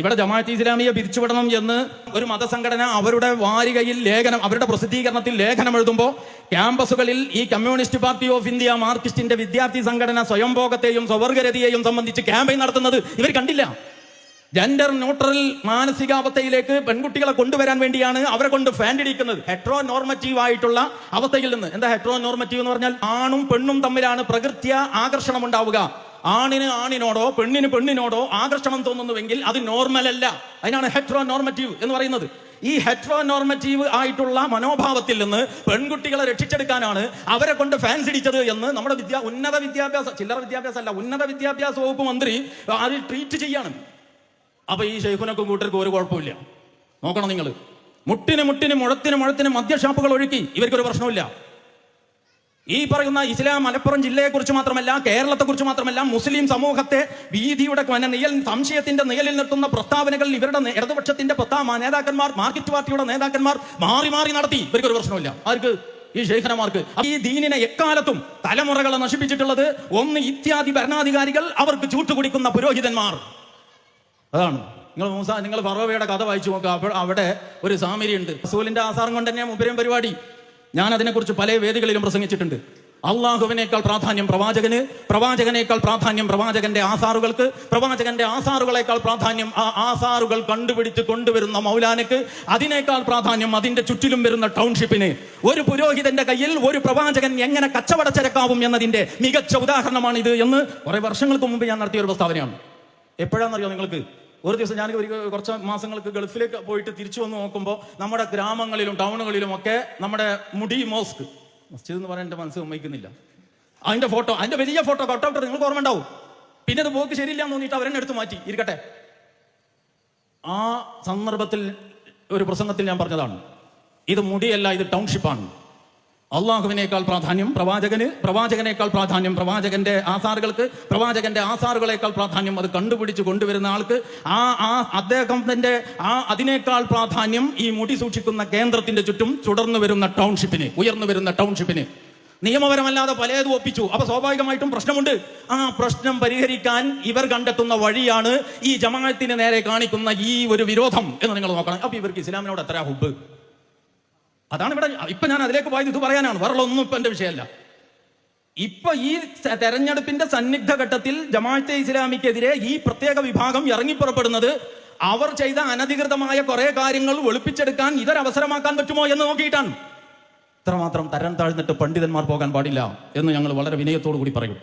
ഇവിടെ ജമാഅത്ത് ഇസ്ലാമിയെ പിരിച്ചുവിടണം എന്ന് ഒരു മതസംഘടന അവരുടെ വാരികയിൽ ലേഖനം അവരുടെ പ്രസിദ്ധീകരണത്തിൽ ലേഖനം എഴുതുമ്പോൾ ക്യാമ്പസുകളിൽ ഈ കമ്മ്യൂണിസ്റ്റ് പാർട്ടി ഓഫ് ഇന്ത്യ മാർക്സിസ്റ്റിന്റെ വിദ്യാർത്ഥി സംഘടന സ്വയംഭോഗത്തെയും സ്വവർഗരതിയെയും സംബന്ധിച്ച് ക്യാമ്പയിൻ നടത്തുന്നത് ഇവർ കണ്ടില്ല. ജെൻഡർ ന്യൂട്രൽ മാനസികാവസ്ഥയിലേക്ക് പെൺകുട്ടികളെ കൊണ്ടുവരാൻ വേണ്ടിയാണ് അവരെ കൊണ്ട് ഫാൻഡിടിക്കുന്നത് ഹെട്രോ നോർമറ്റീവ് ആയിട്ടുള്ള അവസ്ഥയിൽ നിന്ന്. എന്താ ഹെട്രോ നോർമറ്റീവ് എന്ന് പറഞ്ഞാൽ ആണും പെണ്ണും തമ്മിലാണ് പ്രകൃത്യ ആകർഷണം ഉണ്ടാവുക ആണിന് ആണിനോടോ പെണ്ണിന് പെണ്ണിനോടോ ആകർഷണം തോന്നുന്നുവെങ്കിൽ അത് നോർമൽ അല്ല. അതിനാണ് ഹെട്രോ നോർമറ്റീവ് എന്ന് പറയുന്നത്. ഈ ഹെട്രോ നോർമറ്റീവ് ആയിട്ടുള്ള മനോഭാവത്തിൽ നിന്ന് പെൺകുട്ടികളെ രക്ഷിച്ചെടുക്കാനാണ് അവരെ കൊണ്ട് ഫാൻസ് ഇടിച്ചത് എന്ന് നമ്മുടെ വിദ്യാ ഉന്നത വിദ്യാഭ്യാസ ചില്ലറ വിദ്യാഭ്യാസം അല്ല ഉന്നത വിദ്യാഭ്യാസ വകുപ്പ് മന്ത്രി അത് ട്രീറ്റ് ചെയ്യാണ്. അപ്പൊ ഈ ഷെയ്ഖുനക്കും കൂട്ടർക്ക് ഒരു കുഴപ്പമില്ല. നോക്കണം നിങ്ങൾ മുട്ടിന് മുട്ടിന് മുഴത്തിന് മുഴത്തിന് മദ്യഷാപ്പുകൾ ഒഴുക്കി. ഇവർക്കൊരു പ്രശ്നമില്ല ഈ പറയുന്ന ഇസ്ലാം മലപ്പുറം ജില്ലയെക്കുറിച്ച് മാത്രമല്ല കേരളത്തെക്കുറിച്ച് മാത്രമല്ല മുസ്ലിം സമൂഹത്തെ ഭീതിയുടെ നിയൽ സംശയത്തിന്റെ നിയലിൽ നിർത്തുന്ന പ്രസ്താവനകൾ ഇവരുടെ ഇടതുപക്ഷത്തിന്റെ പ്രസ്താവ നേതാക്കന്മാർ മാർക്കറ്റ് പാർട്ടിയുടെ നേതാക്കന്മാർ മാറി മാറി നടത്തി. ഇവർക്ക് ഒരു പ്രശ്നമില്ല ആർക്ക്? ഈ ശേഖരമാർക്ക് ഈ ദീനിനെ എക്കാലത്തും തലമുറകളെ നശിപ്പിച്ചിട്ടുള്ളത് ഒന്ന് ഇത്യാദി ഭരണാധികാരികൾ അവർക്ക് ചൂട്ടുകുടിക്കുന്ന പുരോഹിതന്മാർ. അതാണ്. നിങ്ങൾ മൂസ നിങ്ങൾ ഫറോവയുടെ കഥ വായിച്ചു നോക്കുക അവിടെ ഒരു സാമരി ഉണ്ട് റസൂലിന്റെ ആസാരം കൊണ്ട് തന്നെ മുമ്പരും പരിപാടി. ഞാൻ അതിനെക്കുറിച്ച് പല വേദികളിലും പ്രസംഗിച്ചിട്ടുണ്ട്. അള്ളാഹുവിനേക്കാൾ പ്രാധാന്യം പ്രവാചകന് പ്രവാചകനേക്കാൾ പ്രാധാന്യം പ്രവാചകന്റെ ആസാറുകൾക്ക് പ്രവാചകന്റെ ആസാറുകളേക്കാൾ പ്രാധാന്യം ആ ആസാറുകൾ കണ്ടുപിടിച്ച് കൊണ്ടുവരുന്ന മൗലാനക്ക് അതിനേക്കാൾ പ്രാധാന്യം അതിന്റെ ചുറ്റിലും വരുന്ന ടൗൺഷിപ്പിന്. ഒരു പുരോഹിതന്റെ കയ്യിൽ ഒരു പ്രവാചകൻ എങ്ങനെ കച്ചവടച്ചരക്കാവും എന്നതിന്റെ മികച്ച ഉദാഹരണമാണിത് എന്ന് കുറെ വർഷങ്ങൾക്ക് മുമ്പ് ഞാൻ നടത്തിയ ഒരു പ്രസ്താവനയാണ്. എപ്പോഴാണെന്നറിയോ നിങ്ങൾക്ക്? ഒരു ദിവസം ഞാൻ കുറച്ച് മാസങ്ങൾക്ക് ഗൾഫിലേക്ക് പോയിട്ട് തിരിച്ചു വന്ന് നോക്കുമ്പോൾ നമ്മുടെ ഗ്രാമങ്ങളിലും ടൗണുകളിലും ഒക്കെ നമ്മുടെ മുടി മോസ്ക്. മസ്ജിദ് എന്ന് പറയാൻ എന്റെ മനസ്സ് ഉമ്മയ്ക്കുന്നില്ല അതിന്റെ ഫോട്ടോ അതിന്റെ വലിയ ഫോട്ടോ കട്ടൗട്ട് നിങ്ങൾക്ക് ഓർമ്മ ഉണ്ടാവും. പിന്നെ അത് പോക്ക് ശരിയില്ല എന്ന് തോന്നിയിട്ട് അവരെന്നെ എടുത്ത് മാറ്റി. ഇരിക്കട്ടെ. ആ സന്ദർഭത്തിൽ ഒരു പ്രസംഗത്തിൽ ഞാൻ പറഞ്ഞതാണ്. ഇത് മുടിയല്ല ഇത് ടൗൺഷിപ്പാണ്. അള്ളാഹുവിനേക്കാൾ പ്രാധാന്യം പ്രവാചകന് പ്രവാചകനേക്കാൾ പ്രാധാന്യം പ്രവാചകന്റെ ആസാറുകൾക്ക് പ്രവാചകന്റെ ആസാറുകളേക്കാൾ പ്രാധാന്യം അത് കണ്ടുപിടിച്ച് കൊണ്ടുവരുന്ന ആൾക്ക്. ആ ആ അദ്ദേഹത്തിന്റെ ആ അതിനേക്കാൾ പ്രാധാന്യം ഈ മുടി സൂക്ഷിക്കുന്ന കേന്ദ്രത്തിന്റെ ചുറ്റും തുടർന്നു വരുന്ന ടൗൺഷിപ്പിന് ഉയർന്നു വരുന്ന ടൗൺഷിപ്പിന്. നിയമപരമല്ലാതെ പലതും ഒപ്പിച്ചു. അപ്പൊ സ്വാഭാവികമായിട്ടും പ്രശ്നമുണ്ട്. ആ പ്രശ്നം പരിഹരിക്കാൻ ഇവർ കണ്ടെത്തുന്ന വഴിയാണ് ഈ ജമാഅത്തിന് നേരെ കാണിക്കുന്ന ഈ ഒരു വിരോധം എന്ന് നിങ്ങൾ നോക്കണം. അപ്പൊ ഇവർക്ക് ഇസ്ലാമിനോട് എത്ര ഹുബ് അതാണ് ഇവിടെ ഇപ്പൊ ഞാൻ അതിലേക്ക് പോയത് ഇത് പറയാനാണ്. വേറെ ഒന്നും ഇപ്പൊ എന്റെ വിഷയമല്ല. ഇപ്പൊ ഈ തെരഞ്ഞെടുപ്പിന്റെ സന്നിഗ്ധ ഘട്ടത്തിൽ ജമാഅത്തെ ഇസ്ലാമിക്കെതിരെ ഈ പ്രത്യേക വിഭാഗം ഇറങ്ങിപ്പുറപ്പെടുന്നത് അവർ ചെയ്ത അനധികൃതമായ കുറെ കാര്യങ്ങൾ ഒളിപ്പിച്ചെടുക്കാൻ ഇതൊരവസരമാക്കാൻ പറ്റുമോ എന്ന് നോക്കിയിട്ടാണ്. ഇത്രമാത്രം തരം താഴ്ന്നിട്ട് പണ്ഡിതന്മാർ പോകാൻ പാടില്ല എന്ന് ഞങ്ങൾ വളരെ വിനയത്തോടു കൂടി പറയും.